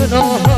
Krishna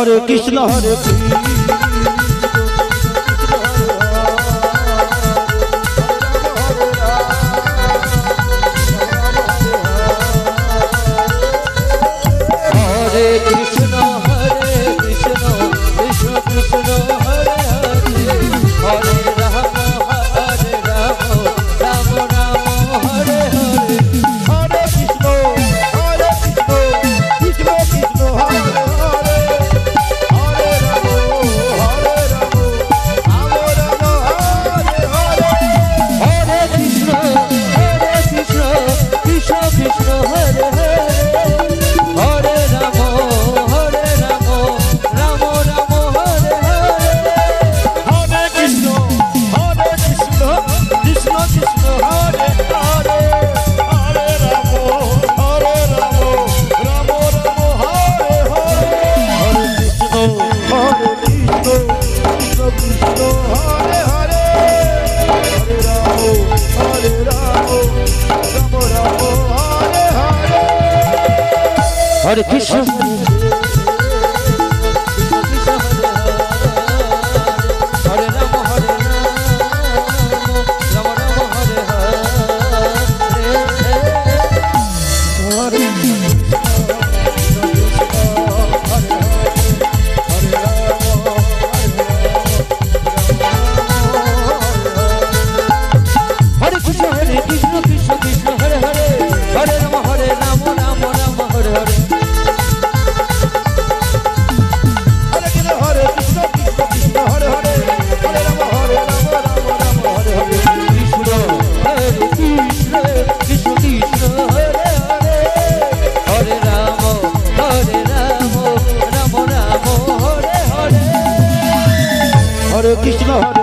হরে Krishna হরে Krishna. हर हर হরে Krishna. Krishna